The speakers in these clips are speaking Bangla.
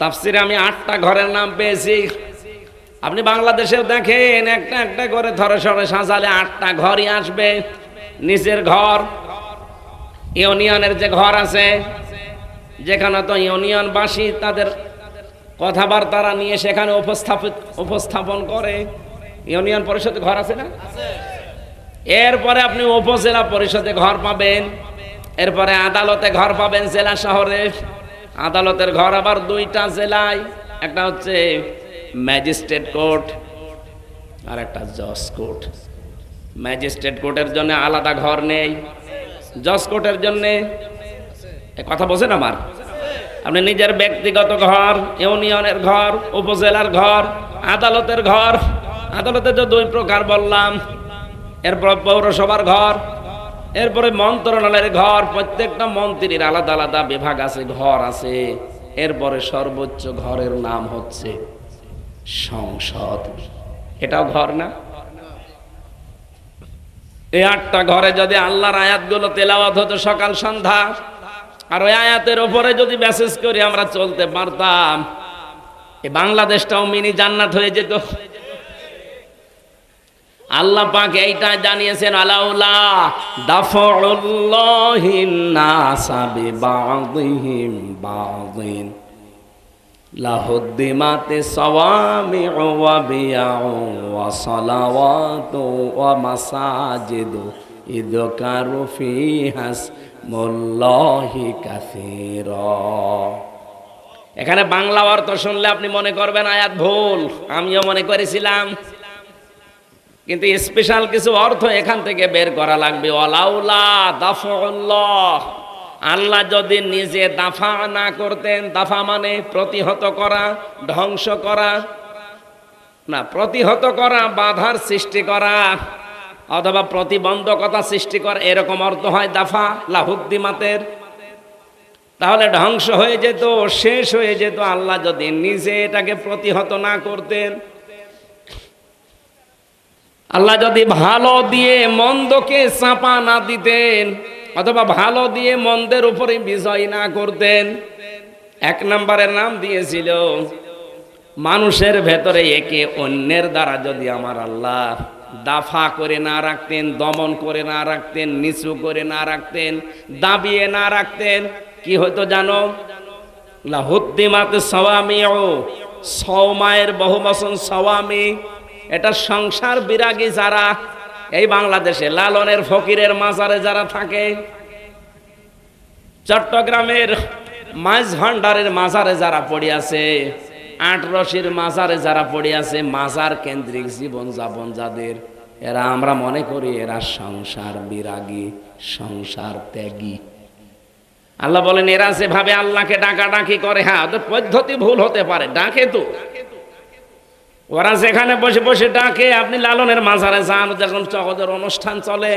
তাফসিরে আমি আটটা ঘরের নাম পেয়েছি। আপনি বাংলাদেশেও দেখেন, একটা একটা করে ধরে সরে সাজালে আটটা ঘরই আসবে। নিচের ঘর, ইউনিয়নের যে ঘর আছে, যেখানে তো ইউনিয়নবাসী তাদের কথাবার্তারা নিয়ে সেখানে উপস্থাপিত, উপস্থাপন করে। ইউনিয়ন পরিষদে ঘর আছে না? এরপরে আপনি উপজেলা পরিষদে ঘর পাবেন, এরপরে আদালতে ঘর পাবেন জেলা শহরে। আদালতের ঘর আবার দুইটা জেলায়, একটা হচ্ছে ম্যাজিস্ট্রেট কোর্ট আর একটা জজ কোর্ট। ম্যাজিস্ট্রেট কোর্টের জন্য আলাদা ঘর নেই, জজ কোর্টের জন্য কথা বোঝেন আমার? আপনি নিজের ব্যক্তিগত ঘর, ইউনিয়নের ঘর, উপজেলার ঘর, আদালতের ঘর, আদালতে তো দুই প্রকার বললাম, এরপর পৌরসভার ঘর এরপরে মন্ত্রণালয়ের ঘর, প্রত্যেকটা মন্ত্রীর আলাদা আলাদা বিভাগ আছে, ঘর আছে। এরপরে সর্বোচ্চ ঘরের নাম হচ্ছে সংসদ। এটাও ঘর না? এই আটটা ঘরে যদি আল্লাহর আয়াতগুলো তেলাওয়াত হতো সকাল, সন্ধ্যা, আর ওই আয়াতের ওপরে যদি মেসেজ করি, আমরা চলতে পারতাম। এই বাংলাদেশটাও মিনি জান্নাত হয়ে যেত। আল্লাহ পাক এইটা জানিয়েছেন, আলাউলা দাফউল্লাহিন নাসা বিবাদিহিম বাদিন। লাহুদ্দিমাতে সাওয়ামিউ ওয়া বিয়াউ ওয়া সালাওয়াতু ওয়া মাসাজিদু ইদকারু ফিহাস মুল্লাহি কাসীরা। এখানে বাংলা অর্থ শুনলে আপনি মনে করবেন, আয়াত ভুল। আমিও মনে করেছিলাম কিন্তু স্পেশাল কিছু অর্থ এখান থেকে বের করা লাগবে। অলাউলা দাফল্লাহ আল্লাহ যদি নিজে দাফা না করতেন, দাফা মানে প্রতিহত করা, ধ্বংস করা। না, প্রতিহত করা, বাধার সৃষ্টি করা, অথবা প্রতিবন্ধকতা সৃষ্টি করা, এরকম অর্থ হয় দাফা লাহুদ্দিমাতের তাহলে ধ্বংস হয়ে যেত, শেষ হয়ে যেত। আল্লাহ যদি নিজে এটাকে প্রতিহত না করতেন আল্লাহ যদি ভালো দিয়ে মন্দকে চাপা না দিতেন, অথবা ভালো দিয়ে মন্দের উপরে বিজয় না করতেন, এক নম্বরের নাম দিয়েছিল, মানুষের ভেতরে একে অন্যের দ্বারা যদি আমার আল্লাহ দাফা করে না রাখতেন, দমন করে না রাখতেন, নিচু করে না রাখতেন, দাবিয়ে না রাখতেন, কি হতো জানো? লাহুদ্দিমাতে সওয়ামি ও সৌমায়ের বহু বসন সওয়ামি এটা সংসার বিরাগী যারা, এই বাংলাদেশে লালনের ফকিরের মাজারে যারা থাকে, চট্টগ্রামের মাছ ভান্ডারের মাজারে যারা পড়ে আছে, আট রশির মাজারে যারা পড়ে আছে, মাজার কেন্দ্রিক জীবন যাপন যাদের, এরা আমরা মনে করি এরা সংসার বিরাগী, সংসার ত্যাগী। আল্লাহ বলেন, এরা যেভাবে আল্লাহকে ডাকাডাকি করে হ্যাঁ পদ্ধতি ভুল হতে পারে, ডাকে তো। ওরা যেখানে বসে বসে ডাকে, আপনি লালনের মাঝারে যান, যখন চকদের অনুষ্ঠান চলে।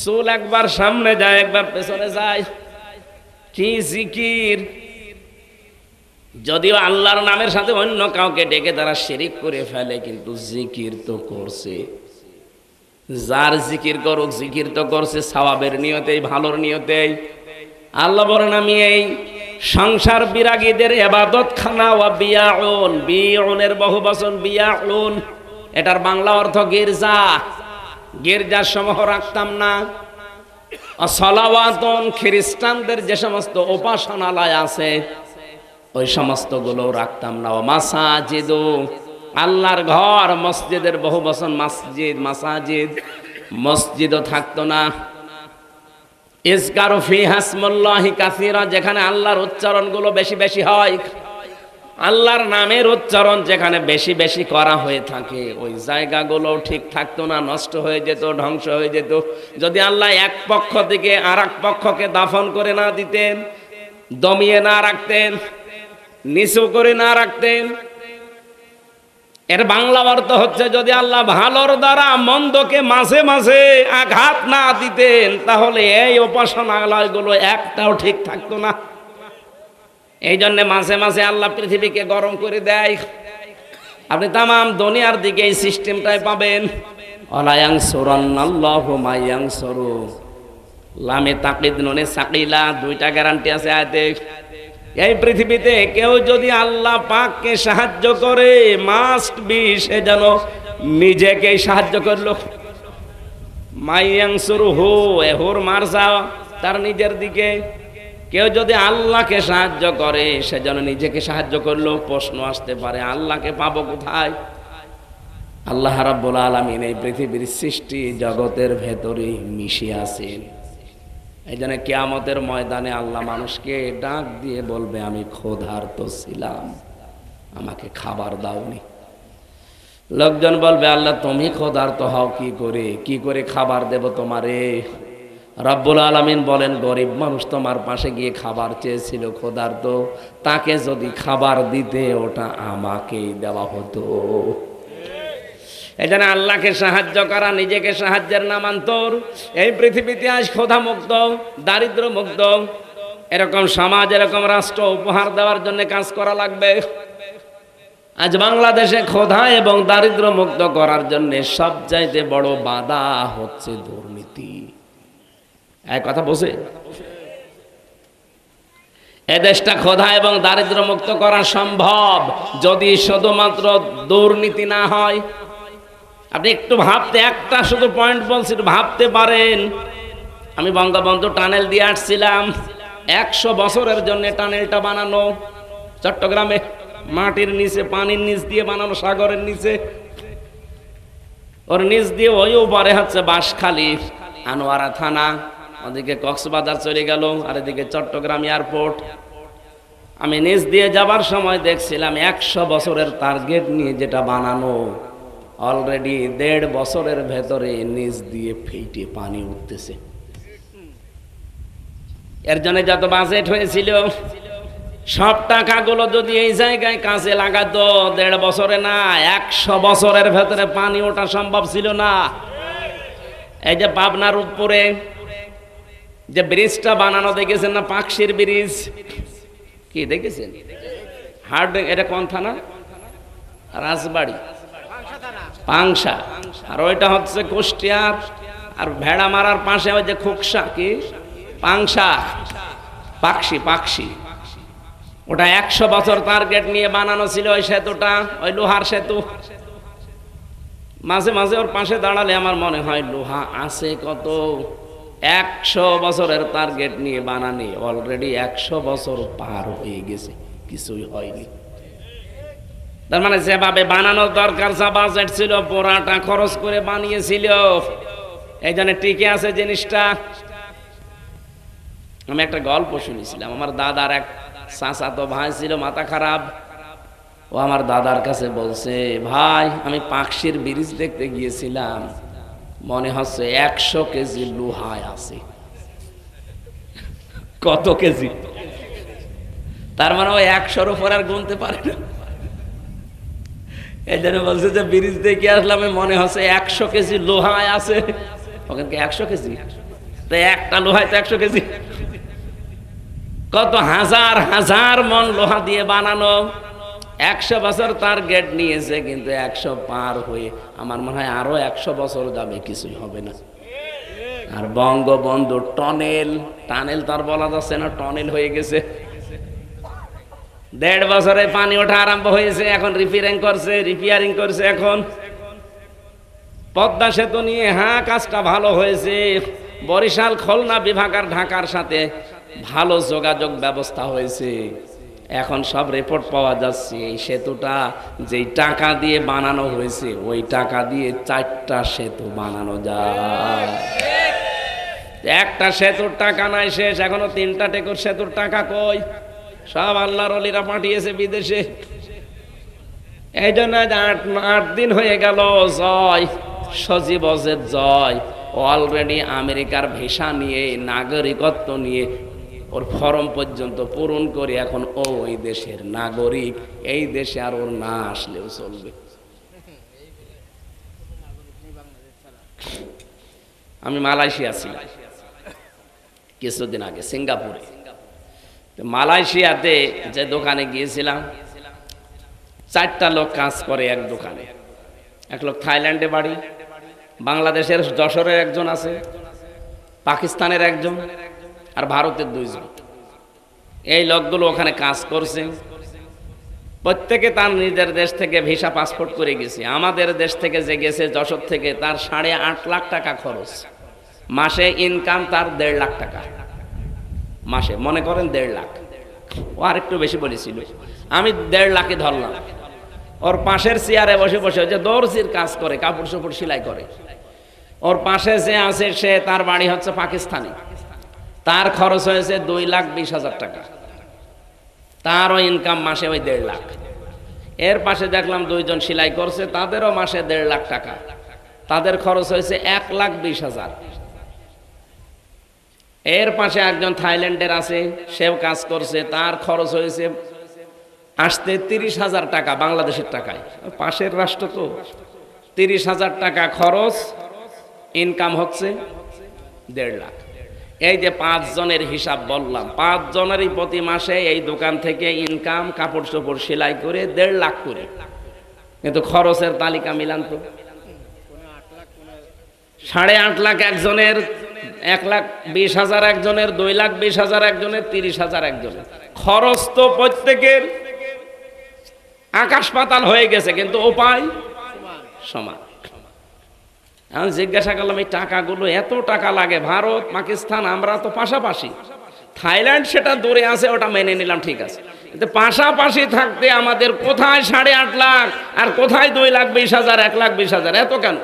চুল একবার সামনে যায়, একবার পেছনে যায়। কি জিকির? যদিও আল্লাহর নামের সাথে অন্য কাউকে ডেকে তারা শিরিক করে ফেলে, কিন্তু জিকির তো করছে। যার জিকির করুক, জিকির তো করছে সওয়াবের নিয়তেই, ভালোর নিয়তেই। আল্লাহ বলেন, আমি এই সংসার বিরাগীদের এবাদত খানা ওয়া বিয়াউন, বিউনের বহু বচন, বিয়াউন। এটার বাংলা অর্থ গির্জা। গির্জার সমূহ রাখতাম না। সলাওয়াতন খ্রিস্টানদের যে সমস্ত উপাসনালয় আছে, ওই সমস্তগুলো রাখতাম না। ও মাসাজিদু, আল্লাহর ঘর, মসজিদের বহু বচন, মসজিদ, মাসাজিদ, মসজিদও থাকতো না। ইসকারু ফি হাসমুল্লাহি কাসীরা, যেখানে আল্লাহর উচ্চারণগুলো বেশি বেশি হয়। আল্লাহর নামের উচ্চারণ যেখানে বেশি বেশি করা হয়ে থাকে, ওই জায়গাগুলো ঠিক থাকতো না, নষ্ট হয়ে যেত, ধ্বংস হয়ে যেত। যদি আল্লাহ এক পক্ষ থেকে আর পক্ষকে দাফন করে না দিতেন, দমিয়ে না রাখতেন, নিচু করে না রাখতেন এর বাংলা অর্থ হচ্ছে, যদি আল্লাহ ভালোর দ্বারা মন্দকে মাঝে মাঝে আঘাত না দিতেন, তাহলে এই উপাসনালয়গুলো একটাও ঠিক থাকতো না। এই জন্যে মাঝে মাঝে আল্লাহ পৃথিবীকে গরম করে দেয়। আপনি তামাম দুনিয়ার দিকে এই সিস্টেমটাই পাবেন। অলায়াং সরন আল্লাহ মাইয়াং সরু লামে তাকিদ ননে সাকিলা, দুইটা গ্যারান্টি আছে আয়তে। এই পৃথিবীতে কেউ যদি আল্লাহ পাককে সাহায্য করে মাস্ট বি সে যেন নিজেকেই সাহায্য করল। মাইয়াংসুর হু এহুর মারসা তার নিজের দিকে। কেউ যদি আল্লাহকে সাহায্য করে, সে যেন নিজেকে সাহায্য করল। প্রশ্ন আসতে পারে, আল্লাহকে পাবো কোথায়? আল্লাহ রাব্বুল আলামিন এই পৃথিবীর সৃষ্টি জগতের ভেতরে মিশে আছেন। এই জন্য কেয়ামতের ময়দানে আল্লাহ মানুষকে ডাক দিয়ে বলবে, আমি ক্ষুধার্ত ছিলাম, আমাকে খাবার দাওনি। লোকজন বলবে, আল্লাহ, তুমি ক্ষুধার্ত হও, কি করে? কি করে খাবার দেব তোমারে? রব্বুল আলমিন বলেন, গরিব মানুষ তোমার পাশে গিয়ে খাবার চেয়েছিল, ক্ষুধার্ত। তাকে যদি খাবার দিতে ওটা আমাকেই দেওয়া হতো। এজন্য আল্লাহকে সাহায্য করা, নিজেকে সাহায্যের নামান্তর। এই পৃথিবীতে আজ ক্ষোধা মুক্ত দারিদ্র মুক্ত এরকম সমাজ, এরকম রাষ্ট্র উপহার দেওয়ার জন্য কাজ করা লাগবে। আজ বাংলাদেশে ক্ষোধা এবং দারিদ্র মুক্ত করার জন্য সবচাইতে বড় বাধা হচ্ছে দুর্নীতি। এক কথা বসে এ দেশটা ক্ষোধা এবং দারিদ্র মুক্ত করা সম্ভব যদি শুধুমাত্র দুর্নীতি না হয়। আপনি একটু ভাবতে, একটা শুধু পয়েন্ট বলছি, একটু ভাবতে পারেন। আমি বঙ্গবন্ধু টানেল দিয়ে আসছিলাম। একশো বছরের জন্য টানেলটা বানানো। চট্টগ্রামে মাটির নিচে, পানির নিচ দিয়ে বানানো, সাগরের নিচে। ওর নিচ দিয়ে ওই উপরে হচ্ছে বাঁশখালি, আনোয়ারা থানা। ওদিকে কক্সবাজার চলে গেল, আর এদিকে চট্টগ্রাম এয়ারপোর্ট। আমি নিচ দিয়ে যাবার সময় দেখছিলাম একশো বছরের টার্গেট নিয়ে যেটা বানানো। অলরেডি দেড় বছরের ভেতরে নিচ দিয়ে ফেটে পানি উঠতেছে। এর জন্য যত বাজেট হয়েছিল, সব টাকাগুলো যদি এই জায়গায় কাজে লাগাতো, দেড় বছরে না, একশো বছরের ভেতরে পানি ওঠা সম্ভব ছিল না। এই যে পাবনার উপরে যে ব্রিজটা বানানো দেখেছেন না, পাকশির ব্রিজ? কি দেখেছেন? হার্ড, এটা কোন থানা? রাজবাড়ি। পাংশা। আর ওইটা হচ্ছে কুষ্টিয়ার। আর ভেড়া মারার পাশে ওই যে খুকসা, কি? পাংশা। পাকশি পাকশি। ওটা একশো বছর টার্গেট নিয়ে বানানো ছিল ওই সেতুটা, ওই লোহার সেতু। মাঝে মাঝে ওর পাশে দাঁড়ালে আমার মনে হয়, লোহা আছে কত? একশো বছরের টার্গেট নিয়ে বানানি অলরেডি একশো বছর পার হয়ে গেছে, কিছুই হয়নি। তার মানে যেভাবে বানানোর দরকার যা বাজেট ছিল পোড়াটা খরচ করে বানিয়েছিল। এই জন্য টিকে আছে জিনিসটা। আমি একটা গল্প শুনেছিলাম। আমার দাদার এক তো ভাই ছিল, মাথা খারাপ। ও আমার দাদার কাছে বলছে, ভাই, আমি পাকশির ব্রিজ দেখতে গিয়েছিলাম। মনে হচ্ছে একশো কেজি লোহায় আছে। কত কেজি? তার মানে ওই একশোর উপর আর গুনতে পারে না। এই বলছে যে ব্রিজ দেখে আসলাম মনে হচ্ছে একশো কেজি লোহায় আছে। ওখানকে একশো কেজি? একটা লোহায় তো একশো কেজি। কত হাজার হাজার মন লোহা দিয়ে বানানো। একশো বছর তার গেট নিয়েছে, কিন্তু একশো পার হয়ে আমার মনে হয় আরও একশো বছর যাবে, কিছুই হবে না। আর বঙ্গবন্ধু টনেল, টানেল তার বলা যাচ্ছে না, টনেল হয়ে গেছে। দেড় বছরে পানি ওঠা আরম্ভ হয়েছে, এখন রিপেয়ারিং করছে রিপেয়ারিং করছে এখন। পদ্মা সেতু নিয়ে হ্যাঁ কাজটা ভালো হয়েছে। বরিশাল, খুলনা, বিভাগ আর ঢাকার সাথে ভালো যোগাযোগ ব্যবস্থা হয়েছে। এখন সব রিপোর্ট পাওয়া যাচ্ছে, এই সেতুটা যেই টাকা দিয়ে বানানো হয়েছে, ওই টাকা দিয়ে চারটা সেতু বানানো যায়। একটা সেতুর টাকা নাই শেষ, এখনও তিনটা টেকুর সেতুর টাকা কই? সব আল্লাহর অলিরা পাঠিয়েছে বিদেশে। এই জন্য আট আট দিন হয়ে গেল, জয়, সজীব অজের জয়। অলরেডি আমেরিকার ভিসা নিয়ে, নাগরিকত্ব নিয়ে, ওর ফর্ম পর্যন্ত পূরণ করে এখন ও ওই দেশের নাগরিক। এই দেশে আর ওর না আসলেও চলবে। আমি মালয়েশিয়া ছিলাম। কিছুদিন আগে, সিঙ্গাপুরে। মালয়েশিয়াতে যে দোকানে গিয়েছিলাম, চারটা লোক কাজ করে এক দোকানে। এক লোক থাইল্যান্ডে বাড়ি, বাংলাদেশের যশোরের একজন আছে, পাকিস্তানের একজন, আর ভারতের দুইজন। এই লোকগুলো ওখানে কাজ করছে। প্রত্যেকে তার নিজের দেশ থেকে ভিসা পাসপোর্ট করে গেছে। আমাদের দেশ থেকে যে গেছে যশোর থেকে, তার সাড়ে আট লাখ টাকা খরচ। মাসে ইনকাম তার দেড় লাখ টাকা। মাসে, মনে করেন দেড় লাখ। ও আর একটু বেশি বলেছিল। আমি দেড় লাখে ধরলাম। ওর পাশের চেয়ারে বসে বসে যে দর্জির কাজ করে কাপড় চোপড় সেলাই করে। ওর পাশে যে আছে, সে তার বাড়ি হচ্ছে পাকিস্তানি। তার খরচ হয়েছে দুই লাখ বিশ হাজার টাকা। তারও ইনকাম মাসে ওই দেড় লাখ। এর পাশে দেখলাম দুইজন সেলাই করছে, তাদেরও মাসে দেড় লাখ টাকা। তাদের খরচ হয়েছে এক লাখ বিশ হাজার। এর পাশে একজন থাইল্যান্ডের আছে, সেও কাজ করছে, তার খরচ হয়েছে আসতে তিরিশ হাজার টাকা বাংলাদেশের টাকায়। পাশের রাষ্ট্র তো। তিরিশ হাজার টাকা খরচ ইনকাম হচ্ছে দেড় লাখ। এই যে পাঁচ জনের হিসাব বললাম, পাঁচ জনেরই প্রতি মাসে এই দোকান থেকে ইনকাম কাপড় চোপড় সেলাই করে দেড় লাখ করে। কিন্তু খরচের তালিকা মিলান তো। সাড়ে আট লাখ একজনের এক লাখ বিশ হাজার একজনের, দুই লাখ বিশ হাজার একজনের, তিরিশ হাজার একজনের। খরচ তো প্রত্যেকের আকাশ পাতাল হয়ে গেছে, কিন্তু উপায় সমান। আমি জিজ্ঞাসা করলাম, এই টাকাগুলো এত টাকা লাগে ভারত, পাকিস্তান, আমরা তো পাশাপাশি। থাইল্যান্ড সেটা দূরে আছে, ওটা মেনে নিলাম, ঠিক আছে। কিন্তু পাশাপাশি থাকতে আমাদের কোথায় সাড়ে আট লাখ আর কোথায় দুই লাখ বিশ হাজার, এক লাখ বিশ হাজার? এত কেন?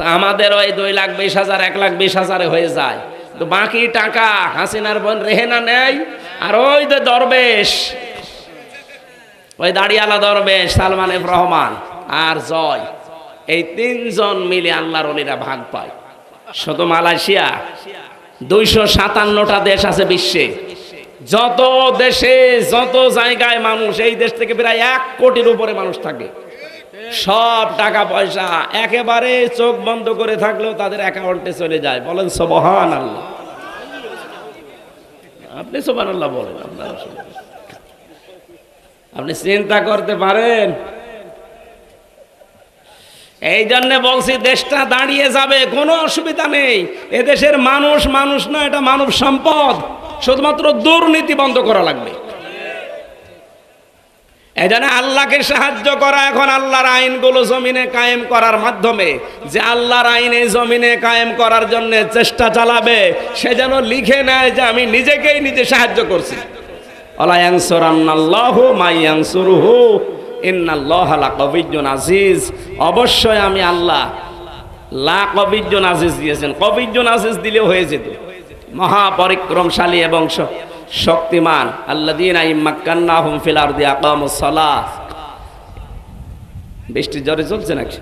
আমাদের ওই দুই লাখ বিশ হাজার, এক লাখ বিশ হাজারে হয়ে যায়। তো বাকি টাকা হাসিনার বোন রেহেনা নেয়, আর ওই যে দরবেশ, ওই দাড়িয়ালা দরবেশ, সালমান রহমান আর জয়, এই তিনজন মিলে আল্লাহর অলিরা ভাগ পায়। শুধু মালয়েশিয়া, দুইশো সাতান্নটা দেশ আছে বিশ্বে। যত দেশে, যত জায়গায় মানুষ, এই দেশ থেকে প্রায় এক কোটির উপরে মানুষ থাকে। সব টাকা পয়সা একেবারে চোখ বন্ধ করে থাকলেও তাদের অ্যাকাউন্টে চলে যায়। বলেন সবহান আল্লাহ আপনি সোবান আল্লাহ বলেন, আপনারা। আপনি চিন্তা করতে পারেন। এই জন্য বলছি, দেশটা দাঁড়িয়ে যাবে, কোনো অসুবিধা নেই। এদেশের মানুষ মানুষ না, এটা মানব সম্পদ। শুধুমাত্র দুর্নীতি বন্ধ করা লাগবে। এই জন্য আল্লাহকে সাহায্য করা এখন আল্লাহর আইনগুলো জমিনে কায়েম করার মাধ্যমে। যে আল্লাহর আইন এই জমিনে কায়েম করার জন্য চেষ্টা চালাবে, সে যেন লিখে নেয় যে আমি নিজেকেই নিজে সাহায্য করছি। আজিজ। অবশ্যই আমি আল্লাহ লা কবিজন আজিজ দিয়েছেন। কবিজন আজিজ দিলেও হয়ে যেত। মহাপরিক্রমশালী এবং শক্তিমান। আল্লাদিন সালাহ বৃষ্টির জ্বরে চলছে নাকি?